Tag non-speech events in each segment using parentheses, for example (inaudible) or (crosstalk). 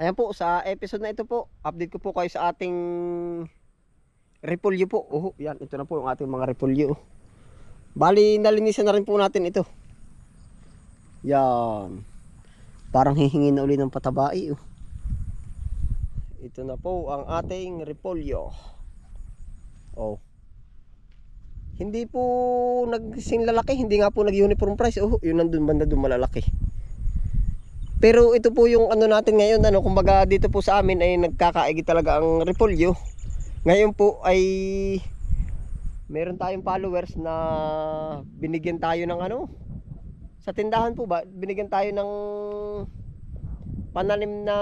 Ayan po, sa episode na ito po, update ko po kayo sa ating repolyo po. Oh, yan, ito na po yung ating mga repolyo. Bali, nalinisan na rin po natin ito. Yan. Parang hihingi na uli ng patabai. Oh. Ito na po ang ating repolyo. Oh. Hindi po nagsing lalaki, hindi nga po nag-uniform price. Oh, yun nandun banda dun malalaki. Pero ito po yung ano natin ngayon, ano, kumbaga dito po sa amin ay nagkakaigi talaga ang repolyo. Ngayon po ay meron tayong followers na binigyan tayo ng ano, sa tindahan po ba, binigyan tayo ng pananim na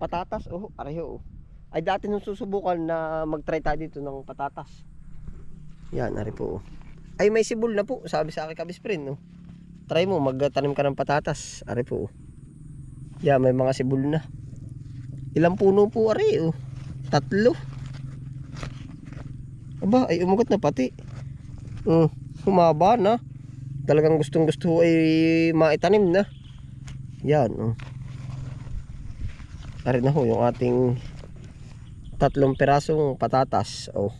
patatas. Oh, pareho. Oh. Ay dati nung susubukan na mag-try tayo dito ng patatas. Yan, ari po. oh. Ay may sibol na po, sabi sa akin kabisprin, no. Try mo, magtanim ka ng patatas. Ari po. oh. Yan, may mga sibol na. Ilang puno po, ari, oh. Tatlo. Aba, ay umugot na pati. Oh, humaba na. Talagang gustong gusto ay maitanim na. Yan, oh. Ari na ho, yung ating tatlong pirasong patatas. Oh.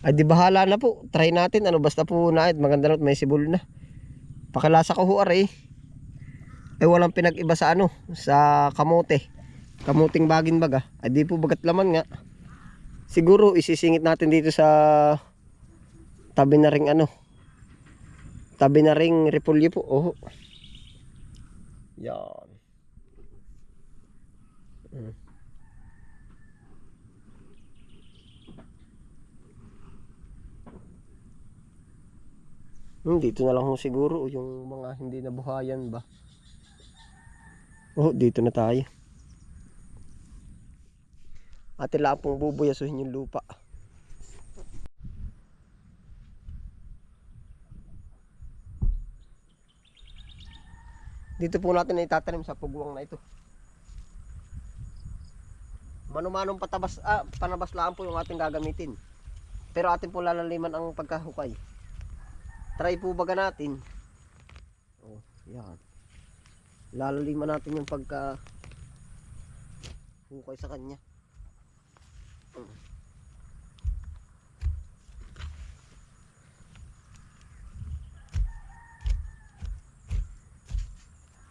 Ay di bahala na po. Try natin ano basta po na maganda na may sibol na. Pakilasa ko ho ari. Ay walang pinag-iba sa ano, sa kamote. Kamuting bagin baga. Ay di po bagat laman nga. Siguro isisingit natin dito sa tabi na ring ano. Tabi na ring repolyo po. Oh. Yan. Mm. Hmm, dito na lang siguro yung mga hindi nabuhayan ba. Oh, dito na tayo. Ate lang pong bubuyasuhin yung lupa. Dito po natin itatanim sa pugwang na ito. Manumanong patabas, ah, panabas lang po yung ating gagamitin. Pero atin po lalaliman ang pagkahukay. Try po baga natin. Oh, yan. Lalaliman natin yung pagka hukay sa kanya. Mm.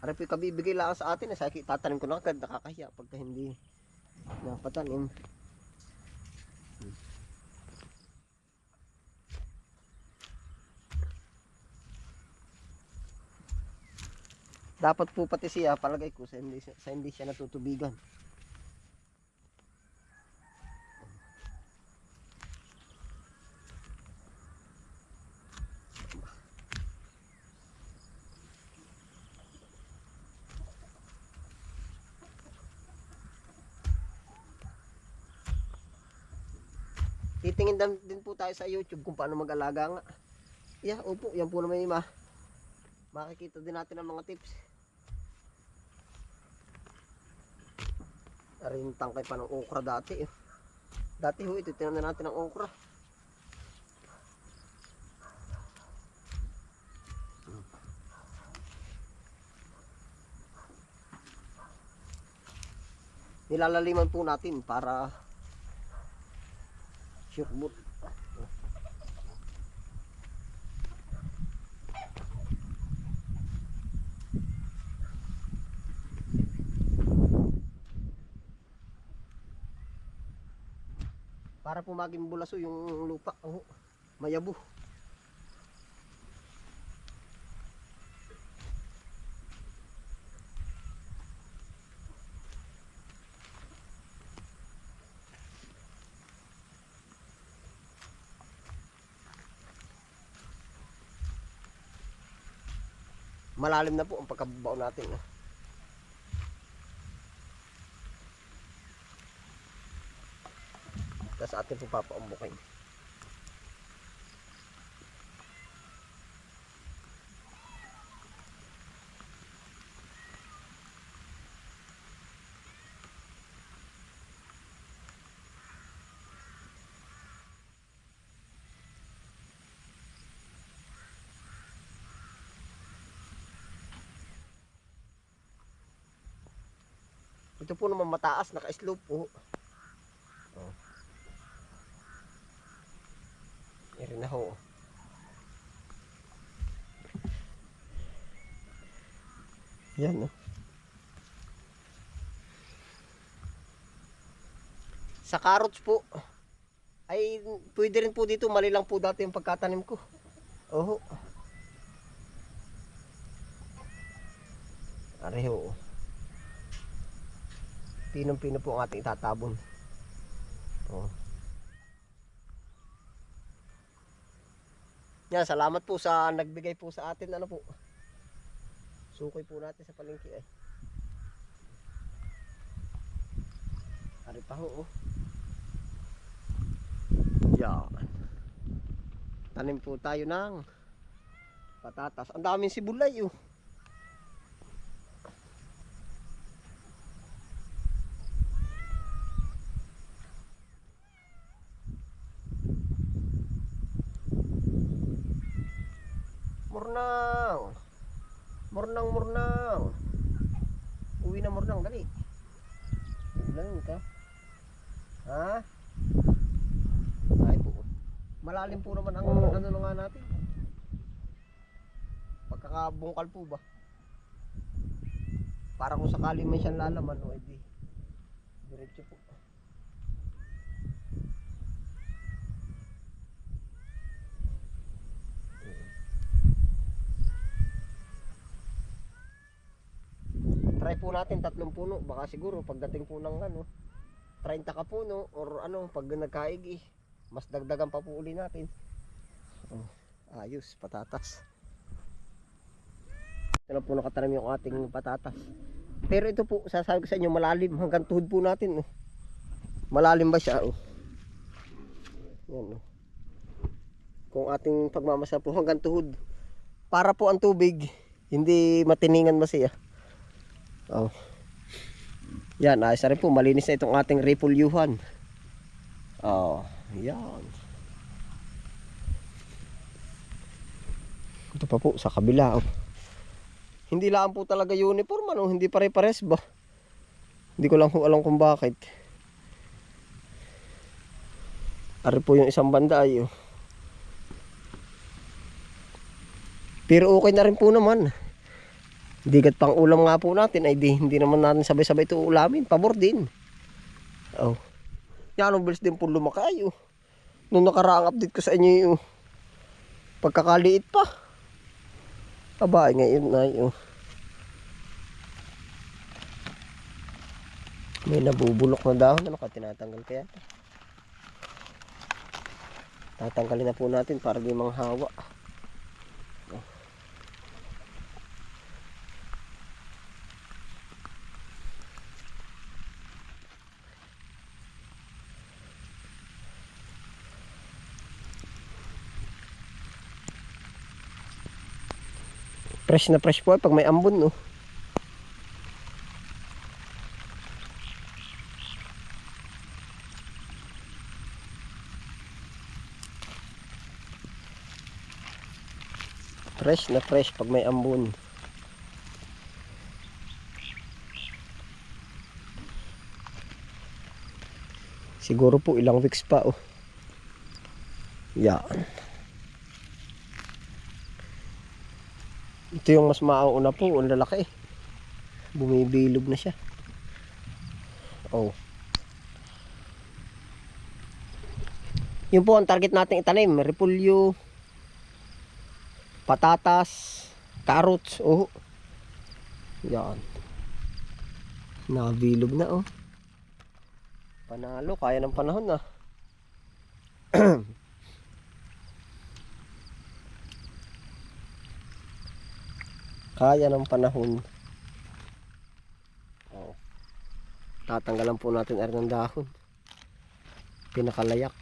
Ari po kabibigay lang sa atin, eh, sa tatanim ko na agad, nakakahiya pagka hindi napatanim. Dapat po pati siya, palagay ko, sa hindi, sa hindi siya natutubigan. Titingin din, po tayo sa YouTube kung paano mag-alaga nga. Yeah, opo, yan po naman yung ma makikita din natin ang mga tips. Arin tangkay pa ng okra dati. eh. Dati ho, ito tinanim natin ang okra. Nilalaliman po natin para sure Para po maging bulaso yung lupa. Oh, mayabo. Malalim na po ang pagkabao natin. oh. akin po papaumbukin. Ito po naman mataas, naka-slope po. Oh. Iri na ho. Yan, no? Sa carrots po, ay pwede rin po dito, mali lang po dati yung pagkatanim ko. Oho. Areho. Pinong-pino po ang ating itatabon. Oh. Yan, salamat po sa nagbigay po sa atin ano po. Sukoy po natin sa palengke ay. Ari pa ho oh. Yan. Tanim po tayo ng patatas. Ang daming sibulay oh. Murnang. Murnang, murnang. Uwi na murnang, dali. Ulan ka. Ha? Ay po. Malalim po naman ang ano na nga natin. Pagkakabungkal po ba? Para kung sakali may siyang lalaman, o edi. Diretso po. Try po natin tatlong puno. Baka siguro pagdating po ng ano, 30 ka puno or ano, pag nagkaigi, mas dagdagan pa po uli natin. Oh, ayos, patatas. Ito na po nakatanim yung ating patatas. Pero ito po, sasabi ko sa inyo, malalim hanggang tuhod po natin. Oh. Malalim ba siya? Oh. Yan, oh. Kung ating pagmamasa po hanggang tuhod. Para po ang tubig, hindi matiningan ba siya? Oh. Yan, ayos na rin po. Malinis na itong ating repolyohan. Oh, yan. Ito pa po sa kabila. Oh. Hindi lang po talaga uniform ano, hindi pare-pares ba? Hindi ko lang po alam kung bakit. Ari po yung isang banda ay oh. Pero okay na rin po naman. Digat pang ulam nga po natin ay di, hindi naman natin sabay-sabay ito ulamin. Pabor din. Oh. Yan ang bilis din po lumaki ay oh. Nung nakaraang update ko sa inyo yung pagkakaliit pa. Aba, ngayon na yun. May nabubulok na dahon. Ano ka tinatanggal kaya? Tatanggalin na po natin para di manghawa. Fresh na fresh po eh, pag may ambon no. Fresh na fresh pag may ambon. Siguro po ilang weeks pa oh. Yan. Ito yung mas mauuna po, ang lalaki. Bumibilog na siya. Oh. Yun po ang target nating itanim, repulyo, patatas, carrots, oh. Yan. Nabilog na oh. Panalo, kaya ng panahon na. (clears throat) kaya ng panahon. Oh. tatanggalan po natin ar ng dahon pinakalayak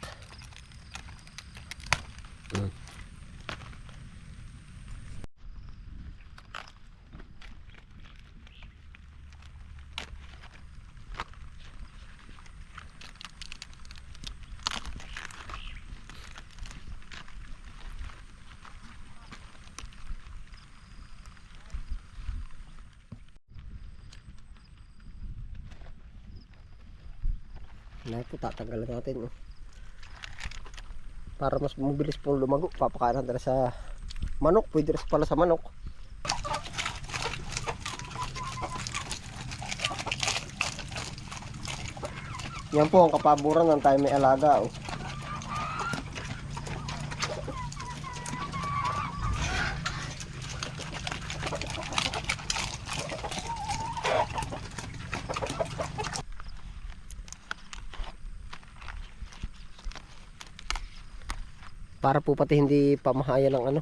Na po, tatanggalan natin. Oh. Para mas mabilis po lumago, papakain natin sa manok. Pwede rin pala sa manok. Yan po ang kapaboran ng tayo may alaga. Oh. Para po pati hindi pamahaya ng ano.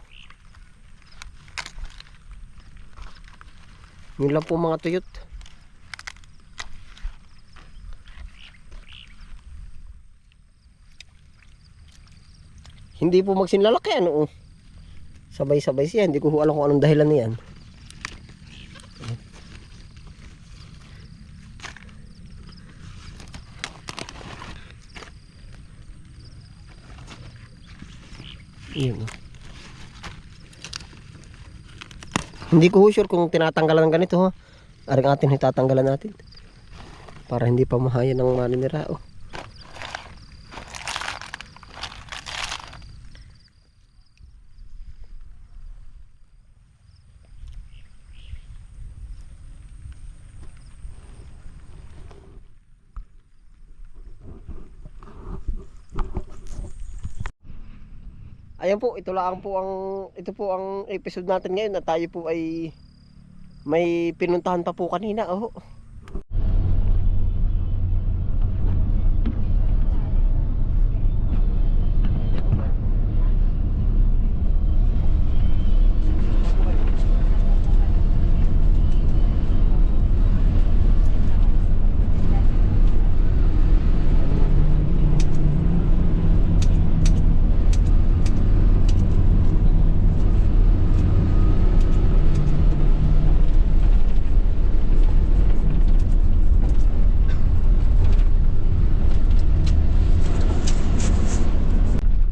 Yun lang po mga tuyot. Hindi po magsinlalaki ano. oh. Sabay-sabay siya. Hindi ko alam kung anong dahilan niyan. Oh. Hindi ko sure kung tinatanggalan ng ganito ha. Aring atin itatanggalan natin. Para hindi pa mahaya ng maninira. Oh. Ayan po, ito lang po ang ito po ang episode natin ngayon na tayo po ay may pinuntahan pa po kanina. Oh.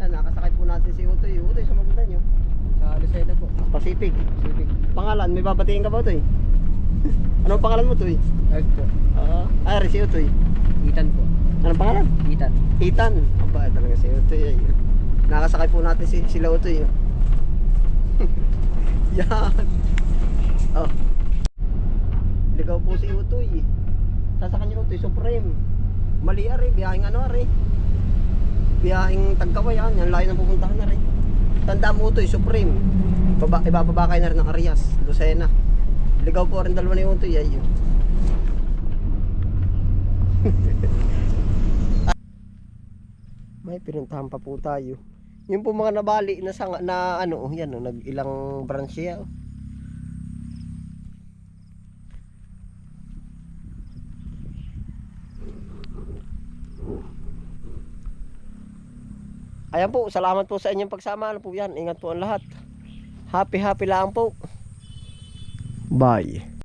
Yan, nakasakay po natin si Utoy. Utoy, sa maganda nyo. Sa Lucena po. Pacific. Civic. Pangalan, may babatiin ka ba Utoy? (laughs) Anong pangalan mo Utoy? Earth po. Ah, uh, si Utoy. Ethan po. Anong pangalan? Ethan. Ethan. Aba, talaga si Utoy. Ay. Nakasakay po natin si sila Utoy. oh. (laughs) Yan. Oh. Ligaw po si Utoy. Sasakyan niyo Utoy, Supreme. Mali ari, biyaheng ano ari. Biyaheng Tagkawayan, yan layo ng pupuntahan na rin. Tanda mo Utoy, Supreme. Baba, ibababa kayo na rin ng Arias, Lucena. Ligaw po rin dalawa ni Utoy. Ay, yun. (laughs) May pinuntahan pa po tayo. Yung po mga nabali na sanga, na ano, oh, yan oh, nag ilang branch siya. Oh. Ayan po, salamat po sa inyong pagsama. Ano po yan? Ingat po ang lahat. Happy happy lang po. Bye.